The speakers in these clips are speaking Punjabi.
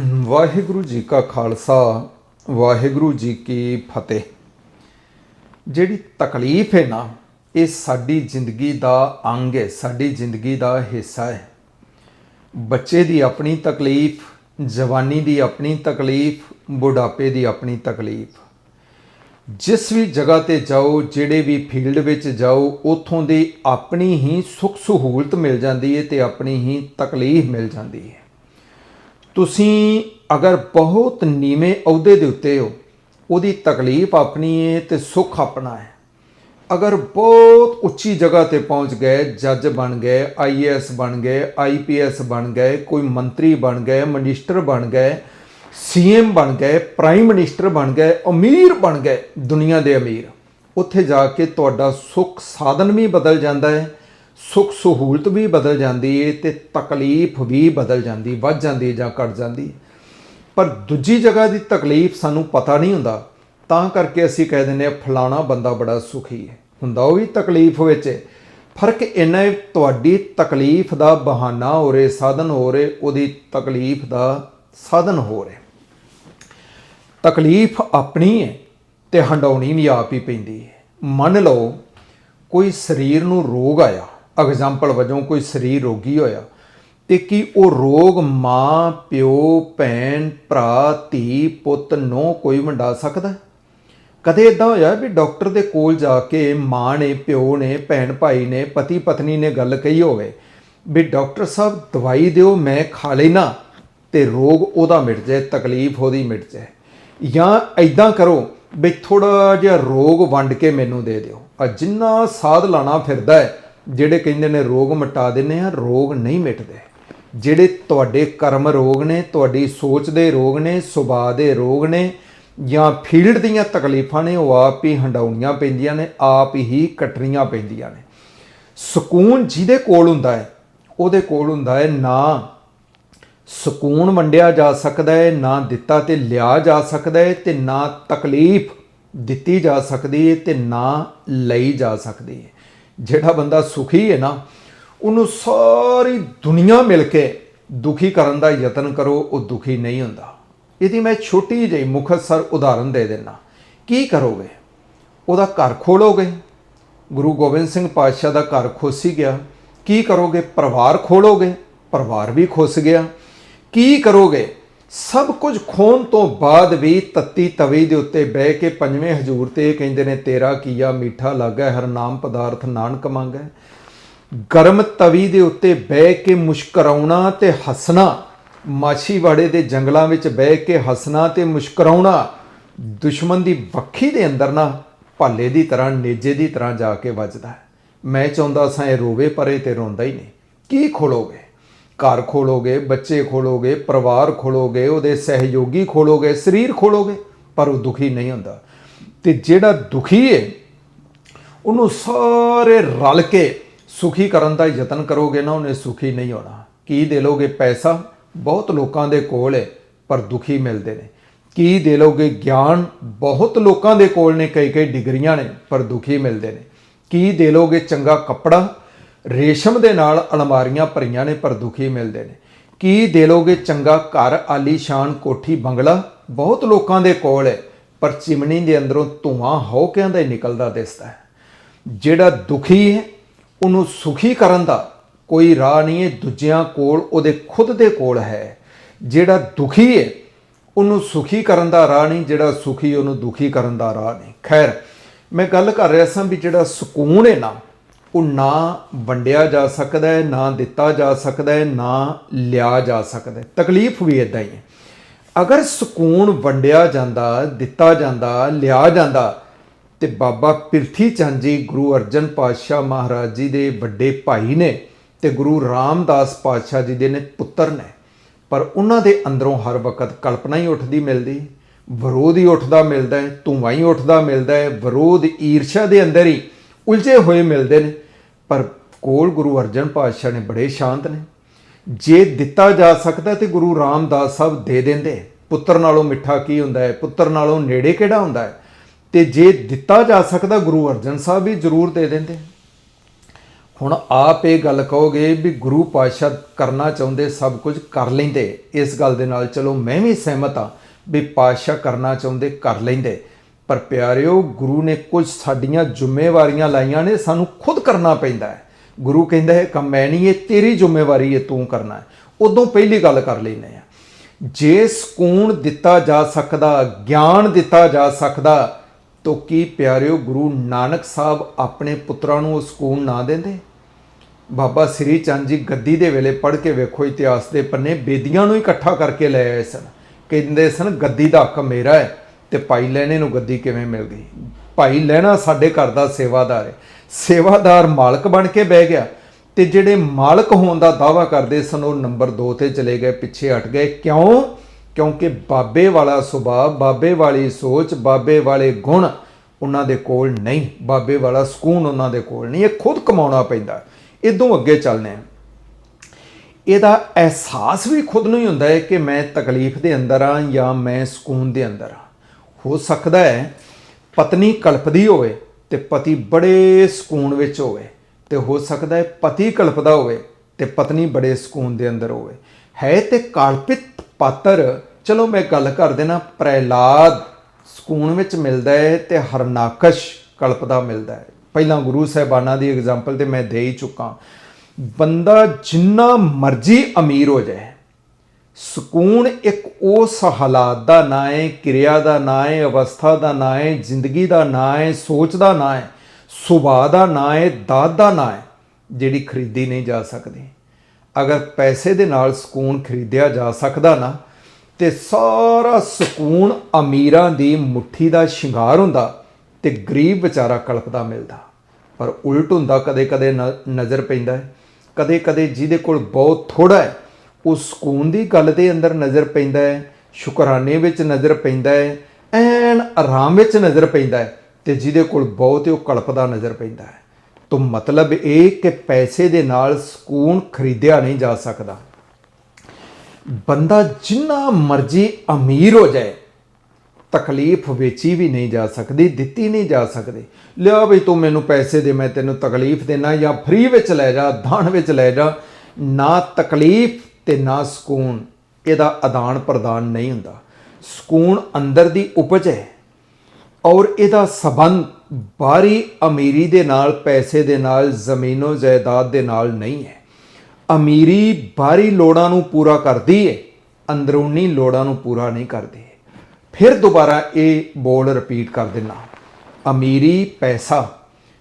ਵਾਹਿਗੁਰੂ ਜੀ ਕਾ ਖਾਲਸਾ, ਵਾਹਿਗੁਰੂ ਜੀ ਕੀ ਫਤਿਹ। ਜਿਹੜੀ ਤਕਲੀਫ ਹੈ ਨਾ, ਇਹ ਸਾਡੀ ਜ਼ਿੰਦਗੀ ਦਾ ਅੰਗ ਹੈ, ਸਾਡੀ ਜ਼ਿੰਦਗੀ ਦਾ ਹਿੱਸਾ ਹੈ। ਬੱਚੇ ਦੀ ਆਪਣੀ ਤਕਲੀਫ, ਜਵਾਨੀ ਦੀ ਆਪਣੀ ਤਕਲੀਫ, ਬੁਢਾਪੇ ਦੀ ਆਪਣੀ ਤਕਲੀਫ। ਜਿਸ ਵੀ ਜਗ੍ਹਾ ਤੇ ਜਾਓ, ਜਿਹੜੇ ਵੀ ਫੀਲਡ ਵਿੱਚ ਜਾਓ, ਉਥੋਂ ਦੀ ਆਪਣੀ ਹੀ ਸੁੱਖ ਸਹੂਲਤ ਮਿਲ ਜਾਂਦੀ ਹੈ ਤੇ ਆਪਣੀ ਹੀ ਤਕਲੀਫ ਮਿਲ ਜਾਂਦੀ ਹੈ। ਤੁਸੀਂ ਅਗਰ ਬਹੁਤ ਨੀਵੇਂ ਅਹੁਦੇ ਦੇ ਉੱਤੇ ਹੋ, ਉਹਦੀ ਤਕਲੀਫ ਆਪਣੀ ਹੈ ਤੇ ਸੁੱਖ ਆਪਣਾ ਹੈ। ਅਗਰ ਬਹੁਤ ਉੱਚੀ ਜਗ੍ਹਾ ਤੇ ਪਹੁੰਚ ਗਏ, ਜੱਜ ਬਣ ਗਏ ਆਈਏਐਸ ਬਣ ਗਏ ਆਈਪੀਐਸ ਬਣ ਗਏ, ਕੋਈ ਮੰਤਰੀ ਬਣ ਗਏ, ਮਿਨਿਸਟਰ ਬਣ ਗਏ ਸੀਐਮ ਬਣ ਗਏ, ਪ੍ਰਾਈਮ ਮਿਨਿਸਟਰ ਬਣ ਗਏ, ਅਮੀਰ ਬਣ ਗਏ, ਦੁਨੀਆ ਦੇ ਅਮੀਰ, ਉੱਥੇ ਜਾ ਕੇ ਤੁਹਾਡਾ ਸੁੱਖ ਸਾਧਨ ਵੀ ਬਦਲ ਜਾਂਦਾ ਹੈ ਸੁੱਖ ਸਹੂਲਤ ਵੀ ਬਦਲ ਜਾਂਦੀ ਹੈ ਤੇ ਤਕਲੀਫ ਵੀ ਬਦਲ ਜਾਂਦੀ, ਵੱਧ ਜਾਂਦੀ ਹੈ ਜਾਂ ਘਟ ਜਾਂਦੀ ਪਰ ਦੂਜੀ ਜਗ੍ਹਾ ਦੀ ਤਕਲੀਫ ਸਾਨੂੰ ਪਤਾ ਨਹੀਂ ਹੁੰਦਾ, ਤਾਂ ਕਰਕੇ ਅਸੀਂ ਕਹਿ ਦਿੰਦੇ ਆ ਫਲਾਣਾ ਬੰਦਾ ਬੜਾ ਸੁਖੀ ਹੈ ਹੁੰਦਾ ਉਹ ਵੀ ਤਕਲੀਫ ਵਿੱਚ ਹੈ ਫ਼ਰਕ ਇੰਨਾ ਹੈ ਤੁਹਾਡੀ ਤਕਲੀਫ ਦਾ ਬਹਾਨਾ ਹੋ ਰਿਹਾ ਸਾਧਨ ਹੋ ਰਿਹਾ ਉਹਦੀ ਤਕਲੀਫ ਦਾ ਸਾਧਨ ਹੋ ਰਿਹਾ ਤਕਲੀਫ ਆਪਣੀ ਹੈ ਤੇ ਹੰਡਾਉਣੀ ਵੀ ਆਪ ਹੀ ਪੈਂਦੀ ਹੈ ਮੰਨ ਲਓ, ਕੋਈ ਸਰੀਰ ਨੂੰ ਰੋਗ ਆਇਆ ਐਗਜ਼ਾਮਪਲ ਵਜੋਂ ਕੋਈ ਸਰੀਰ ਰੋਗੀ ਹੋਇਆ ਤੇ ਕੀ ਉਹ ਰੋਗ ਮਾਂ, ਪਿਓ, ਭੈਣ, ਭਰਾ, ਧੀ, ਪੁੱਤ ਨੂੰ ਕੋਈ ਵੰਡਾ ਸਕਦਾ? ਕਦੇ ਇਦਾਂ ਹੋਇਆ ਵੀ ਡਾਕਟਰ ਦੇ ਕੋਲ ਜਾ ਕੇ ਮਾਂ ਨੇ, ਪਿਓ ਨੇ, ਭੈਣ ਭਾਈ ਨੇ, ਪਤੀ ਪਤਨੀ ਨੇ ਗੱਲ ਕਹੀ ਹੋਵੇ ਵੀ ਡਾਕਟਰ ਸਾਹਿਬ ਦਵਾਈ ਦਿਓ, ਮੈਂ ਖਾ ਲੈਣਾ ਤੇ ਰੋਗ ਉਹਦਾ ਮਿਟ ਜਾਏ, ਤਕਲੀਫ ਉਹਦੀ ਮਿਟ ਜਾਏ। ਜਾਂ ਐਦਾਂ ਕਰੋ ਵੀ ਥੋੜਾ ਜਿਹਾ ਰੋਗ ਵੰਡ ਕੇ ਮੈਨੂੰ ਦੇ ਦਿਓ। ਆ ਜਿੰਨਾ ਸਾਧ ਲਾਣਾ ਫਿਰਦਾ ਹੈ ਜਿਹੜੇ ਕਹਿੰਦੇ ਨੇ ਰੋਗ ਮਿਟਾ ਦਿੰਨੇ ਆ, ਰੋਗ ਨਹੀਂ ਮਿਟਦੇ। ਜਿਹੜੇ ਤੁਹਾਡੇ ਕਰਮ ਰੋਗ ਨੇ, ਤੁਹਾਡੀ ਸੋਚ ਦੇ ਰੋਗ ਨੇ, ਸੁਭਾਅ ਦੇ ਰੋਗ ਨੇ ਜਾਂ ਫੀਲਡ ਦੀਆਂ ਤਕਲੀਫਾਂ ਨੇ, ਉਹ ਆਪ ਹੀ ਹੰਡਾਉਣੀਆਂ ਪੈਂਦੀਆਂ ਨੇ, ਆਪ ਹੀ ਕੱਟਣੀਆਂ ਪੈਂਦੀਆਂ ਨੇ। ਸਕੂਨ ਜਿਹਦੇ ਕੋਲ ਹੁੰਦਾ ਹੈ, ਉਹਦੇ ਕੋਲ ਹੁੰਦਾ ਹੈ ਨਾ ਸਕੂਨ ਵੰਡਿਆ ਜਾ ਸਕਦਾ ਹੈ, ਨਾ ਦਿੱਤਾ ਤੇ ਲਿਆ ਜਾ ਸਕਦਾ ਹੈ ਤੇ ਨਾ ਤਕਲੀਫ ਦਿੱਤੀ ਜਾ ਸਕਦੀ ਹੈ ਤੇ ਨਾ ਲਈ ਜਾ ਸਕਦੀ ਹੈ। ਜਿਹੜਾ ਬੰਦਾ ਸੁਖੀ ਹੈ ਨਾ, ਉਹਨੂੰ ਸਾਰੀ ਦੁਨੀਆ ਮਿਲ ਕੇ ਦੁਖੀ ਕਰਨ ਦਾ ਯਤਨ ਕਰੋ, ਉਹ ਦੁਖੀ ਨਹੀਂ ਹੁੰਦਾ। ਇਹਦੀ ਮੈਂ ਛੋਟੀ ਜਿਹੀ ਮੁਖਤਸਰ ਉਦਾਹਰਨ ਦੇ ਦੇਣਾ ਕੀ ਕਰੋਗੇ? ਉਹਦਾ ਘਰ ਖੋਲੋਗੇ? ਗੁਰੂ ਗੋਬਿੰਦ ਸਿੰਘ ਪਾਤਸ਼ਾਹ ਦਾ ਘਰ ਖੁੱਸ ਹੀ ਗਿਆ। ਕੀ ਕਰੋਗੇ? ਪਰਿਵਾਰ ਖੋਲੋਗੇ? ਪਰਿਵਾਰ ਵੀ ਖੁੱਸ ਗਿਆ। ਕੀ ਕਰੋਗੇ? ਸਭ ਕੁਝ ਖੋਣ ਤੋਂ ਬਾਅਦ ਵੀ ਤੱਤੀ ਤਵੀ ਦੇ ਉੱਤੇ ਬਹਿ ਕੇ ਪੰਜਵੇਂ ਹਜੂਰ ਤੇ ਕਹਿੰਦੇ ਨੇ, ਤੇਰਾ ਕੀਆ ਮਿੱਠਾ ਲੱਗਾ, ਹਰ ਨਾਮ ਪਦਾਰਥ ਨਾਨਕ ਮੰਗੈ ਗਰਮ ਤਵੀ ਦੇ ਉੱਤੇ ਬਹਿ ਕੇ ਮੁਸ਼ਕਰਾਉਣਾ ਤੇ ਹੱਸਣਾ, ਮਾਛੀਵਾੜੇ ਦੇ ਜੰਗਲਾਂ ਵਿੱਚ ਬਹਿ ਕੇ ਹੱਸਣਾ ਤੇ ਮੁਸ਼ਕਰਾਉਣਾ, ਦੁਸ਼ਮਣ ਦੀ ਵੱਖੀ ਦੇ ਅੰਦਰ ਨਾ ਭਾਲੇ ਦੀ ਤਰ੍ਹਾਂ, ਨੇਜੇ ਦੀ ਤਰ੍ਹਾਂ ਜਾ ਕੇ ਵੱਜਦਾ ਹੈ। ਮੈਂ ਚਾਹੁੰਦਾ ਸਾਂ ਇਹ ਰੋਵੇ, ਪਰੇ ਤੇ ਰੋਂਦਾ ਹੀ ਨਹੀਂ। ਕੀ ਖੋਲੋਗੇ? ਘਰ ਖੋਲੋਗੇ, ਬੱਚੇ ਖੋਲੋਗੇ, ਪਰਿਵਾਰ ਖੋਲੋਗੇ, ਉਹਦੇ ਸਹਿਯੋਗੀ ਖੋਲੋਗੇ, ਸਰੀਰ ਖੋਲੋਗੇ, ਪਰ ਉਹ ਦੁਖੀ ਨਹੀਂ ਹੁੰਦਾ। ਤੇ ਜਿਹੜਾ ਦੁਖੀ ਹੈ ਉਹਨੂੰ ਸਾਰੇ ਰਲ ਕੇ ਸੁਖੀ ਕਰਨ ਦਾ ਯਤਨ ਕਰੋਗੇ ਨਾ, ਉਹਨੇ ਸੁਖੀ ਨਹੀਂ ਹੋਣਾ। ਕੀ ਦੇ ਲੋਗੇ? ਪੈਸਾ। ਬਹੁਤ ਲੋਕਾਂ ਦੇ ਕੋਲ ਹੈ ਪਰ ਦੁਖੀ ਮਿਲਦੇ ਨੇ। ਕੀ ਦੇ ਲੋਗੇ? ਗਿਆਨ। ਬਹੁਤ ਲੋਕਾਂ ਦੇ ਕੋਲ ਨੇ ਕਈ ਕਈ ਡਿਗਰੀਆਂ ਨੇ, ਪਰ ਦੁਖੀ ਮਿਲਦੇ ਨੇ। ਕੀ ਦੇ ਲੋਗੇ? ਚੰਗਾ ਕੱਪੜਾ। ਰੇਸ਼ਮ ਦੇ ਨਾਲ ਅਲਮਾਰੀਆਂ ਭਰੀਆਂ ਨੇ ਪਰ ਦੁਖੀ ਮਿਲਦੇ ਨੇ। ਕੀ ਦੇ ਲੋਗੇ ਚੰਗਾ ਘਰ ਆਲੀਸ਼ਾਨ ਕੋਠੀ, ਬੰਗਲਾ? ਬਹੁਤ ਲੋਕਾਂ ਦੇ ਕੋਲ ਹੈ, ਪਰ ਚਿਮਨੀ ਦੇ ਅੰਦਰੋਂ ਧੂਆਂ ਹੌਕਿਆਂ ਦਾ ਹੀ ਨਿਕਲਦਾ ਦਿਸਦਾ ਹੈ। ਜਿਹੜਾ ਦੁਖੀ ਹੈ, ਉਹਨੂੰ ਸੁਖੀ ਕਰਨ ਦਾ ਕੋਈ ਰਾਹ ਨਹੀਂ ਹੈ, ਦੂਜਿਆਂ ਕੋਲ, ਉਹਦੇ ਖੁਦ ਦੇ ਕੋਲ ਹੈ। ਜਿਹੜਾ ਦੁਖੀ ਹੈ, ਉਹਨੂੰ ਸੁਖੀ ਕਰਨ ਦਾ ਰਾਹ ਨਹੀਂ, ਜਿਹੜਾ ਸੁਖੀ ਉਹਨੂੰ ਦੁਖੀ ਕਰਨ ਦਾ ਰਾਹ ਨਹੀਂ। ਖੈਰ, ਮੈਂ ਗੱਲ ਕਰ ਰਿਹਾ ਸਾਂ ਵੀ ਜਿਹੜਾ ਸਕੂਨ ਹੈ ਨਾ ਉਹ ਨਾ ਵੰਡਿਆ ਜਾ ਸਕਦਾ ਹੈ, ਨਾ ਦਿੱਤਾ ਜਾ ਸਕਦਾ ਹੈ, ਨਾ ਲਿਆ ਜਾ ਸਕਦਾ ਹੈ। ਤਕਲੀਫ ਵੀ ਇਦਾਂ ਹੀ ਹੈ। ਅਗਰ ਸਕੂਨ ਵੰਡਿਆ ਜਾਂਦਾ, ਦਿੱਤਾ ਜਾਂਦਾ, ਲਿਆ ਜਾਂਦਾ, ਤੇ ਬਾਬਾ ਪਿਰਥੀ ਚੰਦ ਜੀ, ਗੁਰੂ ਅਰਜਨ ਪਾਤਸ਼ਾਹ ਮਹਾਰਾਜ ਜੀ ਦੇ ਵੱਡੇ ਭਾਈ ਨੇ ਤੇ ਗੁਰੂ ਰਾਮਦਾਸ ਪਾਤਸ਼ਾਹ ਜੀ ਦੇ ਨੇ ਪੁੱਤਰ ਨੇ, ਪਰ ਉਹਨਾਂ ਦੇ ਅੰਦਰੋਂ ਹਰ ਵਕਤ ਕਲਪਨਾ ਹੀ ਉੱਠਦੀ ਮਿਲਦੀ, ਵਿਰੋਧ ਹੀ ਉੱਠਦਾ ਮਿਲਦਾ ਹੈ, ਧੂੰਆਂ ਹੀ ਉੱਠਦਾ ਮਿਲਦਾ ਹੈ, ਵਿਰੋਧ ਈਰਸ਼ਾ ਦੇ ਅੰਦਰ ਹੀ ਉਲਝੇ ਹੋਏ ਮਿਲਦੇ ਨੇ, ਪਰ ਕੋਲ ਗੁਰੂ ਅਰਜਨ ਪਾਤਸ਼ਾਹ ਨੇ ਬੜੇ ਸ਼ਾਂਤ ਨੇ। ਜੇ ਦਿੱਤਾ ਜਾ ਸਕਦਾ ਤੇ ਗੁਰੂ ਰਾਮਦਾਸ ਸਾਹਿਬ ਦੇ ਦਿੰਦੇ। ਪੁੱਤਰ ਨਾਲੋਂ ਮਿੱਠਾ ਕੀ ਹੁੰਦਾ ਹੈ? ਪੁੱਤਰ ਨਾਲੋਂ ਨੇੜੇ ਕਿਹੜਾ ਹੁੰਦਾ ਹੈ? ਤੇ ਜੇ ਦਿੱਤਾ ਜਾ ਸਕਦਾ, ਗੁਰੂ ਅਰਜਨ ਸਾਹਿਬ ਵੀ ਜ਼ਰੂਰ ਦੇ ਦਿੰਦੇ। ਹੁਣ ਆਪ ਇਹ ਗੱਲ ਕਹੋਗੇ ਵੀ ਗੁਰੂ ਪਾਤਸ਼ਾਹ ਕਰਨਾ ਚਾਹੁੰਦੇ, ਸਭ ਕੁਝ ਕਰ ਲੈਂਦੇ। ਇਸ ਗੱਲ ਦੇ ਨਾਲ ਚਲੋ ਮੈਂ ਵੀ ਸਹਿਮਤ ਹਾਂ ਵੀ ਪਾਤਸ਼ਾਹ ਕਰਨਾ ਚਾਹੁੰਦੇ, ਕਰ ਲੈਂਦੇ। ਪਰ ਪਿਆਰਿਓ, ਗੁਰੂ ਨੇ ਕੁਝ ਸਾਡੀਆਂ ਜ਼ਿੰਮੇਵਾਰੀਆਂ ਲਾਈਆਂ ਨੇ, ਸਾਨੂੰ ਖੁਦ ਕਰਨਾ ਪੈਂਦਾ ਹੈ। ਗੁਰੂ ਕਹਿੰਦਾ ਹੈ, ਕੰਮ ਮੈਂ ਨਹੀਂ, ਇਹ ਤੇਰੀ ਜ਼ਿੰਮੇਵਾਰੀ ਹੈ ਤੂੰ ਕਰਨਾ ਹੈ। ਉਦੋਂ ਪਹਿਲੀ ਗੱਲ ਕਰ ਲੈਨੇ ਆ ਜੇ ਸਕੂਨ ਦਿੱਤਾ ਜਾ ਸਕਦਾ, ਗਿਆਨ ਦਿੱਤਾ ਜਾ ਸਕਦਾ, ਤਾਂ ਕੀ ਪਿਆਰਿਓ, ਗੁਰੂ ਨਾਨਕ ਸਾਹਿਬ ਆਪਣੇ ਪੁੱਤਰਾਂ ਨੂੰ ਉਹ ਸਕੂਨ ਨਾ ਦਿੰਦੇ? ਬਾਬਾ ਸ੍ਰੀ ਚੰਦ ਜੀ ਗੱਦੀ ਦੇ ਵੇਲੇ ਪੜ੍ਹ ਕੇ ਵੇਖੋ ਇਤਿਹਾਸ ਦੇ ਪੰਨੇ ਬੇਦੀਆਂ ਨੂੰ ਇਕੱਠਾ ਕਰਕੇ ਲੈ ਆਏ ਸਨ। ਕਹਿੰਦੇ ਸਨ, ਗੱਦੀ ਦਾ ਹੱਕ ਮੇਰਾ ਹੈ ਤੇ ਭਾਈ ਲੈਣੇ ਨੂੰ ਗੱਦੀ ਕਿਵੇਂ ਮਿਲ ਗਈ? ਭਾਈ ਲੈਣਾ ਸਾਡੇ ਘਰ ਦਾ ਸੇਵਾਦਾਰ ਹੈ। ਸੇਵਾਦਾਰ ਮਾਲਕ ਬਣ ਕੇ ਬਹਿ ਗਿਆ ਤੇ ਜਿਹੜੇ ਮਾਲਕ ਹੋਣ ਦਾ ਦਾਵਾ ਕਰਦੇ ਸਨ, ਉਹ ਨੰਬਰ 2 ਤੇ ਚਲੇ ਗਏ, ਪਿੱਛੇ ਹਟ ਗਏ। ਕਿਉਂ? ਕਿਉਂਕਿ ਬਾਬੇ ਵਾਲਾ ਸੁਭਾਅ, ਬਾਬੇ ਵਾਲੀ ਸੋਚ, ਬਾਬੇ ਵਾਲੇ ਗੁਣ ਉਹਨਾਂ ਦੇ ਕੋਲ ਨਹੀਂ। ਬਾਬੇ ਵਾਲਾ ਸਕੂਨ ਉਹਨਾਂ ਦੇ ਕੋਲ ਨਹੀਂ। ਇਹ ਖੁਦ ਕਮਾਉਣਾ ਪੈਂਦਾ। ਇਦੋਂ ਅੱਗੇ ਚੱਲਨੇ ਆ ਇਹਦਾ ਅਹਿਸਾਸ ਵੀ ਖੁਦ ਨੂੰ ਹੀ ਹੁੰਦਾ ਹੈ ਕਿ ਮੈਂ ਤਕਲੀਫ ਦੇ ਅੰਦਰ ਆ ਜਾਂ ਮੈਂ ਸਕੂਨ ਦੇ ਅੰਦਰ ਆ ਹੋ ਸਕਦਾ ਹੈ ਪਤਨੀ ਕਲਪਦੀ ਹੋਵੇ ਤੇ ਪਤੀ ਬੜੇ ਸਕੂਨ ਵਿੱਚ ਹੋਵੇ ਤੇ ਹੋ ਸਕਦਾ ਹੈ ਪਤੀ ਕਲਪਦਾ ਹੋਵੇ ਤੇ ਪਤਨੀ ਬੜੇ ਸਕੂਨ ਦੇ ਅੰਦਰ ਹੋਵੇ। ਹੈ ਤੇ ਕਲਪਿਤ ਪਾਤਰ। ਚਲੋ ਮੈਂ ਗੱਲ ਕਰ ਦੇਣਾ, ਪ੍ਰਹਿਲਾਦ ਸਕੂਨ ਵਿੱਚ ਮਿਲਦਾ ਹੈ ਤੇ ਹਰਨਾਕਸ਼ ਕਲਪਦਾ ਮਿਲਦਾ ਹੈ। ਪਹਿਲਾਂ ਗੁਰੂ ਸਾਹਿਬਾਨਾਂ ਦੀ ਐਗਜ਼ਾਮਪਲ ਤੇ ਮੈਂ ਦੇ ਹੀ ਚੁੱਕਾ। ਬੰਦਾ ਜਿੰਨਾ ਮਰਜ਼ੀ ਅਮੀਰ ਹੋ ਜਾਏ ਸਕੂਨ ਇੱਕ ਉਸ ਹਾਲਾਤ ਦਾ ਨਾਂ ਹੈ, ਕਿਰਿਆ ਦਾ ਨਾਂ ਹੈ, ਅਵਸਥਾ ਦਾ ਨਾਂ ਹੈ, ਜ਼ਿੰਦਗੀ ਦਾ ਨਾਂ ਹੈ, ਸੋਚ ਦਾ ਨਾਂ ਹੈ, ਸੁਭਾਅ ਦਾ ਨਾਂ ਹੈ, ਦਾਤ ਦਾ ਨਾਂ ਹੈ, ਜਿਹੜੀ ਖਰੀਦੀ ਨਹੀਂ ਜਾ ਸਕਦੀ। ਅਗਰ ਪੈਸੇ ਦੇ ਨਾਲ ਸਕੂਨ ਖਰੀਦਿਆ ਜਾ ਸਕਦਾ ਨਾ, ਤੇ ਸਾਰਾ ਸਕੂਨ ਅਮੀਰਾਂ ਦੀ ਮੁਠੀ ਦਾ ਸ਼ਿੰਗਾਰ ਹੁੰਦਾ ਤੇ ਗਰੀਬ ਵਿਚਾਰਾ ਕਲਪਦਾ ਮਿਲਦਾ। ਪਰ ਉਲਟ ਹੁੰਦਾ, ਕਦੇ-ਕਦੇ ਨ- ਨਜ਼ਰ ਪੈਂਦਾ ਹੈ, ਕਦੇ-ਕਦੇ ਜਿਹਦੇ ਕੋਲ ਬਹੁਤ ਥੋੜਾ ਹੈ ਉਹ ਸਕੂਨ ਦੀ ਗੱਲ ਦੇ ਅੰਦਰ ਨਜ਼ਰ ਪੈਂਦਾ ਹੈ, ਸ਼ੁਕਰਾਨੇ ਵਿੱਚ ਨਜ਼ਰ ਪੈਂਦਾ ਹੈ, ਐਨ ਆਰਾਮ ਵਿੱਚ ਨਜ਼ਰ ਪੈਂਦਾ ਹੈ ਤੇ ਜਿਹਦੇ ਕੋਲ ਬਹੁਤ ਹੈ ਉਹ ਕਲਪਦਾ ਨਜ਼ਰ ਪੈਂਦਾ ਹੈ। ਤੋਂ ਮਤਲਬ ਇਹ ਕਿ ਪੈਸੇ ਦੇ ਨਾਲ ਸਕੂਨ ਖਰੀਦਿਆ ਨਹੀਂ ਜਾ ਸਕਦਾ। ਬੰਦਾ ਜਿੰਨਾ ਮਰਜ਼ੀ ਅਮੀਰ ਹੋ ਜਾਏ, ਤਕਲੀਫ ਵੇਚੀ ਵੀ ਨਹੀਂ ਜਾ ਸਕਦੀ, ਦਿੱਤੀ ਨਹੀਂ ਜਾ ਸਕਦੀ। ਲਿਆ ਬਈ ਤੂੰ ਮੈਨੂੰ ਪੈਸੇ ਦੇ, ਮੈਂ ਤੈਨੂੰ ਤਕਲੀਫ ਦੇਣਾ ਜਾਂ ਫ੍ਰੀ ਵਿੱਚ ਲੈ ਜਾ, ਦਾਨ ਵਿੱਚ ਲੈ ਜਾ, ਨਾ ਤਕਲੀਫ ਤੇ ਨਾ ਸਕੂਨ, ਇਹਦਾ ਆਦਾਨ ਪ੍ਰਦਾਨ ਨਹੀਂ ਹੁੰਦਾ। ਸਕੂਨ ਅੰਦਰ ਦੀ ਉਪਜ ਹੈ ਔਰ ਇਹਦਾ ਸਬੰਧ ਬਾਹਰੀ ਅਮੀਰੀ ਦੇ ਨਾਲ, ਪੈਸੇ ਦੇ ਨਾਲ, ਜ਼ਮੀਨੋ ਜਾਇਦਾਦ ਦੇ ਨਾਲ ਨਹੀਂ ਹੈ। ਅਮੀਰੀ ਬਾਹਰੀ ਲੋੜਾਂ ਨੂੰ ਪੂਰਾ ਕਰਦੀ ਹੈ, ਅੰਦਰੂਨੀ ਲੋੜਾਂ ਨੂੰ ਪੂਰਾ ਨਹੀਂ ਕਰਦੀ ਫਿਰ ਦੁਬਾਰਾ ਇਹ ਬੋਲ ਰਿਪੀਟ ਕਰ ਦਿੰਨਾ ਅਮੀਰੀ ਪੈਸਾ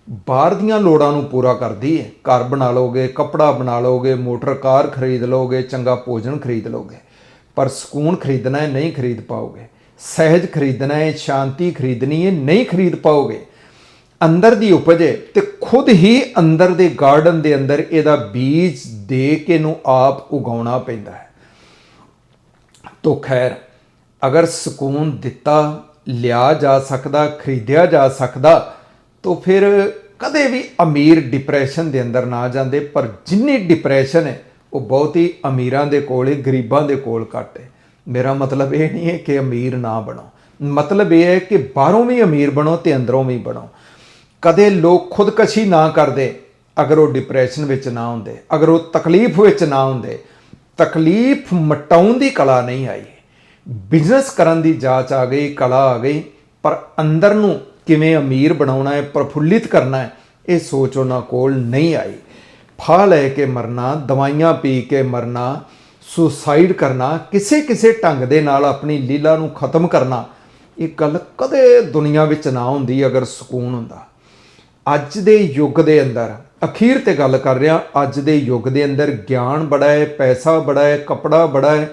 ਬਾਹਰ ਦੀਆਂ ਲੋੜਾਂ ਨੂੰ ਪੂਰਾ ਕਰਦੀ ਹੈ ਘਰ ਬਣਾ ਲਓਗੇ, ਕੱਪੜਾ ਬਣਾ ਲਓਗੇ, ਮੋਟਰ, ਕਾਰ ਖਰੀਦ ਲਓਗੇ, ਚੰਗਾ ਭੋਜਨ ਖਰੀਦ ਲਓਗੇ। ਪਰ ਸਕੂਨ ਖਰੀਦਣਾ ਹੈ ਨਹੀਂ ਖਰੀਦ ਪਾਓਗੇ। ਸਹਿਜ ਖਰੀਦਣਾ ਹੈ ਸ਼ਾਂਤੀ ਖਰੀਦਣੀ ਹੈ ਨਹੀਂ ਖਰੀਦ ਪਾਓਗੇ। ਅੰਦਰ ਦੀ ਉਪਜ ਹੈ ਤੇ ਖੁਦ ਹੀ ਅੰਦਰ ਦੇ ਗਾਰਡਨ ਦੇ ਅੰਦਰ ਇਹਦਾ ਬੀਜ ਦੇ ਕੇ ਨੂੰ ਆਪ ਉਗਾਉਣਾ ਪੈਂਦਾ ਹੈ। ਤੋ ਖੈਰ, ਅਗਰ ਸਕੂਨ ਦਿੱਤਾ, ਲਿਆ ਜਾ ਸਕਦਾ, ਖਰੀਦਿਆ ਜਾ ਸਕਦਾ ਤਾਂ ਫਿਰ ਕਦੇ ਵੀ ਅਮੀਰ ਡਿਪਰੈਸ਼ਨ ਦੇ ਅੰਦਰ ਨਾ ਜਾਂਦੇ, ਪਰ ਜਿੰਨੀ ਡਿਪਰੈਸ਼ਨ ਹੈ, ਉਹ ਬਹੁਤ ਹੀ ਅਮੀਰਾਂ ਦੇ ਕੋਲ ਹੈ, ਗਰੀਬਾਂ ਦੇ ਕੋਲ ਘੱਟ ਹੈ। ਮੇਰਾ ਮਤਲਬ ਇਹ ਨਹੀਂ ਹੈ ਕਿ ਅਮੀਰ ਨਾ ਬਣੋ। ਮਤਲਬ ਇਹ ਹੈ ਕਿ ਬਾਹਰੋਂ ਵੀ ਅਮੀਰ ਬਣੋ ਤੇ ਅੰਦਰੋਂ ਵੀ ਬਣੋ। ਕਦੇ ਲੋਕ ਖੁਦਕਸ਼ੀ ਨਾ ਕਰਦੇ, ਅਗਰ ਉਹ ਡਿਪਰੈਸ਼ਨ ਵਿੱਚ ਨਾ ਹੁੰਦੇ, ਅਗਰ ਉਹ ਤਕਲੀਫ ਵਿੱਚ ਨਾ ਹੁੰਦੇ। ਤਕਲੀਫ ਮਟਾਉਣ ਦੀ ਕਲਾ ਨਹੀਂ ਆਈ। ਬਿਜ਼ਨਸ ਕਰਨ ਦੀ ਜਾਂਚ ਆ ਗਈ, ਕਲਾ ਆ ਗਈ, ਪਰ ਅੰਦਰ ਨੂੰ ਕਿਵੇਂ ਅਮੀਰ ਬਣਾਉਣਾ ਹੈ, ਪ੍ਰਫੁੱਲਿਤ ਕਰਨਾ ਹੈ, ਇਹ ਸੋਚ ਉਹਨਾਂ ਕੋਲ ਨਹੀਂ ਆਈ। ਫਾ ਲੈ ਕੇ ਮਰਨਾ, ਦਵਾਈਆਂ ਪੀ ਕੇ ਮਰਨਾ, ਸੁਸਾਈਡ ਕਰਨਾ ਕਿਸੇ ਕਿਸੇ ਢੰਗ ਦੇ ਨਾਲ ਆਪਣੀ ਲੀਲਾ ਨੂੰ ਖਤਮ ਕਰਨਾ, ਇਹ ਗੱਲ ਕਦੇ ਦੁਨੀਆ ਵਿੱਚ ਨਾ ਹੁੰਦੀ ਅਗਰ ਸਕੂਨ ਹੁੰਦਾ। ਅੱਜ ਦੇ ਯੁੱਗ ਦੇ ਅੰਦਰ, ਅਖੀਰ ਤੇ ਗੱਲ ਕਰ ਰਿਹਾ, ਅੱਜ ਦੇ ਯੁੱਗ ਦੇ ਅੰਦਰ ਗਿਆਨ ਬੜਾ ਹੈ, ਪੈਸਾ ਬੜਾ ਹੈ, ਕਪੜਾ ਬੜਾ ਹੈ,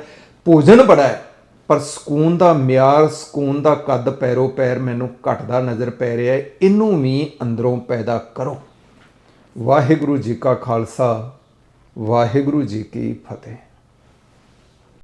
ਭੋਜਨ ਬੜਾ ਹੈ। ਪਰ ਸਕੂਨ ਦਾ ਮਿਆਰ, ਸਕੂਨ ਦਾ ਕੱਦ ਪੈਰੋ ਪੈਰ ਮੈਨੂੰ ਘਟਦਾ ਨਜ਼ਰ ਪੈ ਰਿਹਾ ਹੈ। ਇਹਨੂੰ ਵੀ ਅੰਦਰੋਂ ਪੈਦਾ ਕਰੋ। ਵਾਹਿਗੁਰੂ ਜੀ ਕਾ ਖਾਲਸਾ, ਵਾਹਿਗੁਰੂ ਜੀ ਕੀ ਫਤਿਹ।